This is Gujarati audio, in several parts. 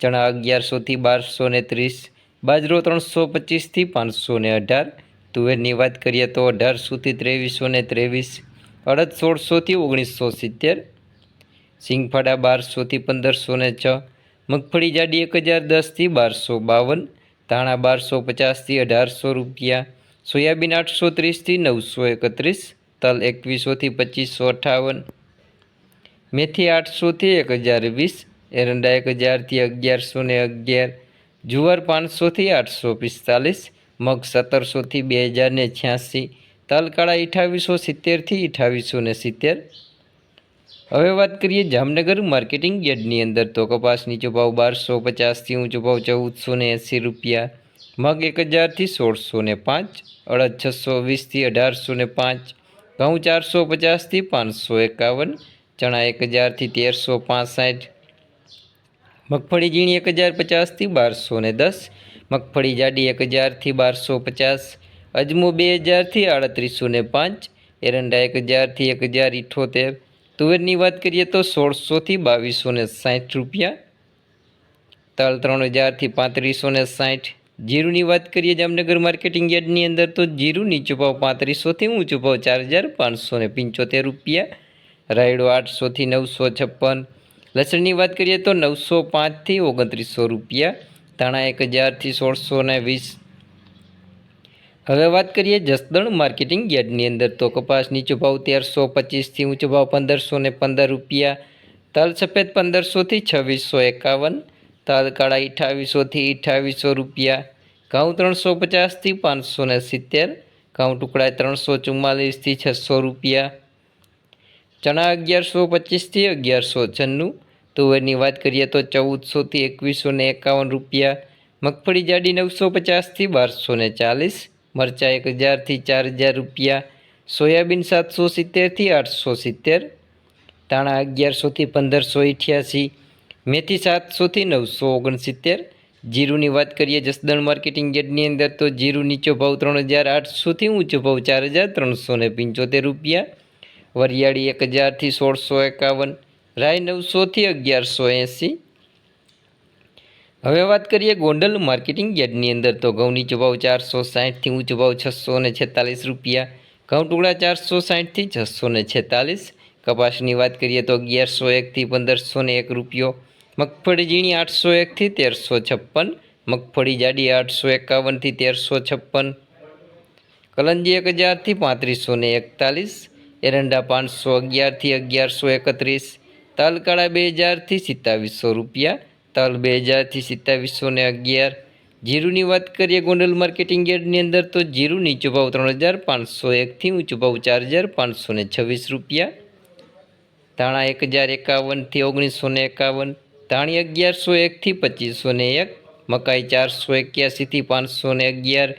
ચણા અગિયારસોથી બારસો ને ત્રીસ, બાજરો ત્રણસો પચીસથી પાંચસો ને અઢાર, તુવેરની વાત કરીએ તો અઢારસોથી ત્રેવીસો ને ત્રેવીસ, અડદ સોળસોથી ઓગણીસો સિત્તેર, સિંગફાડા બારસોથી પંદરસો ને છ, મગફળી જાડી એક હજાર દસથી બારસો બાવન, ધાણા બારસો પચાસથી અઢારસો રૂપિયા, સોયાબીન આઠસો ત્રીસથી નવસો એકત્રીસ, તલ એકવીસોથી પચીસો અઠાવન, મેથી આઠસોથી એક હજાર વીસ એરંડા એક હજારથી અગિયારસો ને અગિયાર, જુવાર પાંચસોથી આઠસો પિસ્તાલીસ, મગ સત્તરસોથી બે હજાર ને છ્યાસી, તલકાળા અઠાવીસો સિત્તેરથી અઠાવીસો ને સિત્તેર. હવે વાત કરીએ જામનગર માર્કેટિંગ યાર્ડની અંદર તો કપાસની ચોપાવ બારસો પચાસથી ઊંચો ભાવ ચૌદસો ને એંસી રૂપિયા, મગ એક હજારથી સોળસો ને પાંચ, અડદ છસો વીસથી અઢારસો ને પાંચ, ઘઉં ચારસો પચાસથી પાંચસો એકાવન, ચણા એક હજારથી તેરસો પાંસઠ મગફળી ઝીણી એક હજાર પચાસથી બારસો ને દસ. મગફળી જાડી એક હજારથી બારસો પચાસ. અજમો બે હજારથી આડત્રીસો ને પાંચ. એરંડા એક હજારથી એક હજાર ઇઠોતેર. તુવેરની વાત કરીએ તો સોળસોથી બાવીસો ને સાઠ રૂપિયા. તલ ત્રણ હજારથી પાંત્રીસો ને સાઠ. જીરુની વાત કરીએ જામનગર માર્કેટિંગ યાર્ડની અંદર તો જીરું નીચો ભાવ પાંત્રીસોથી ઊંચો ભાવ ચાર હજાર પાંચસો ને પંચોતેર રૂપિયા. રાયડો આઠસોથી નવસો છપ્પન. લસણની વાત કરીએ તો નવસો પાંચથી ઓગણત્રીસો રૂપિયા, ધાણા એક હજારથી સોળસો ને વીસ. હવે વાત કરીએ જસદણ માર્કેટિંગ યાર્ડની અંદર તો કપાસ નીચો ભાવ તેરસો પચીસથી ઊંચો ભાવ પંદરસો ને પંદર રૂપિયા. તલ સફેદ પંદરસોથી છવ્વીસો એકાવન, તલ કાળા અઠાવીસોથી અઠાવીસો રૂપિયા. ઘઉં ત્રણસો પચાસથી પાંચસો ને સિત્તેર, ઘઉં ટુકડા ત્રણસો ચુમ્માલીસથી છસો રૂપિયા. ચણા અગિયારસો પચીસથી અગિયારસો છન્નું તુવેરની વાત કરીએ તો ચૌદસોથી એકવીસો ને એકાવન રૂપિયા, મગફળી જાડી નવસો પચાસથી બારસો ને ચાલીસ, મરચાં એક હજારથી ચાર હજાર રૂપિયા, સોયાબીન સાતસો સિત્તેરથી આઠસો સિત્તેર, ધાણા અગિયારસોથી પંદરસો અઠ્યાસી મેથી સાતસોથી નવસો ઓગણસિત્તેર. જીરુની વાત કરીએ જસદણ માર્કેટિંગ ગેટની અંદર તો જીરુ નીચો ભાવ ત્રણ હજાર આઠસોથી ઊંચો ભાવ ચાર હજાર ત્રણસો પંચોતેર રૂપિયા. વરિયાળી એક હજારથી સોળસો એકાવન. રાય નવસોથી અગિયારસો એંસી. હવે વાત કરીએ ગોંડલ માર્કેટિંગ યાર્ડની અંદર. તો ઘઉંની ભાવ ચારસો સાઠથી ઊંચો ભાવ છસો ને છેતાલીસ રૂપિયા. ઘઉં ટુકડા ચારસો સાહીઠથી છસો ને છેતાલીસ. કપાસની વાત કરીએ તો અગિયારસો એકથી પંદરસો ને એક રૂપિયો. મગફળી ઝીણી આઠસો એકથી તેરસો છપ્પન. મગફળી જાડી આઠસો એકાવનથી તેરસો છપ્પન. કલંજી એક હજારથી પાંત્રીસો ને એકતાલીસ. એરંડા પાંચસો અગિયારથી અગિયારસો એકત્રીસ. તલ કાળા બે હજારથી સિત્તાવીસો રૂપિયા, તલ બે હજારથી સિત્તાવીસો ને અગિયાર. જીરુની વાત કરીએ ગોંડલ માર્કેટિંગ યાર્ડની અંદર તો જીરું નીચો ભાવ ત્રણ હજાર પાંચસો એકથી ઊંચો ભાવ ચાર હજાર પાંચસો ને છવ્વીસ રૂપિયા. ધાણા એક હજાર એકાવનથી ઓગણીસો ને એકાવન, ધાણી અગિયારસો એકથી પચીસો ને એક, મકાઈ ચારસો એક્યાસીથી પાંચસો ને અગિયાર.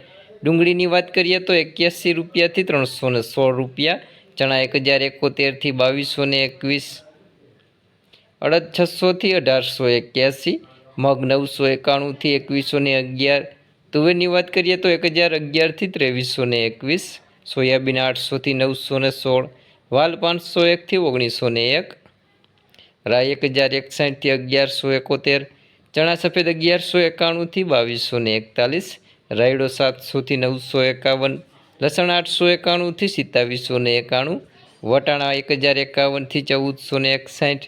ડુંગળીની વાત કરીએ તો એક્યાસી રૂપિયાથી ત્રણસો ને સોળ રૂપિયા, ચણા એક હજાર એકોતેરથી બાવીસો ને એકવીસ. અડદ છસોથી અઢારસો એક્યાસી, મગ નવસો એકાણુંથી એકવીસો ને અગિયાર. તુવેરની વાત કરીએ તો એક હજાર અગિયારથી ત્રેવીસો ને એકવીસ, સોયાબીન આઠસોથી નવસો ને સોળ, વાલ પાંચસો એકથી ઓગણીસો ને એક રાય એક હજાર એકસાઠથી અગિયારસો એકોતેર, ચણા સફેદ અગિયારસો એકાણુંથી બાવીસો ને એકતાલીસ, રાયડો સાતસોથી નવસો એકાવન, લસણ આઠસો એકાણુંથી સિત્તાવીસો ને એકાણું, વટાણા એક હજાર એકાવનથી ચૌદસો ને એકસાઠ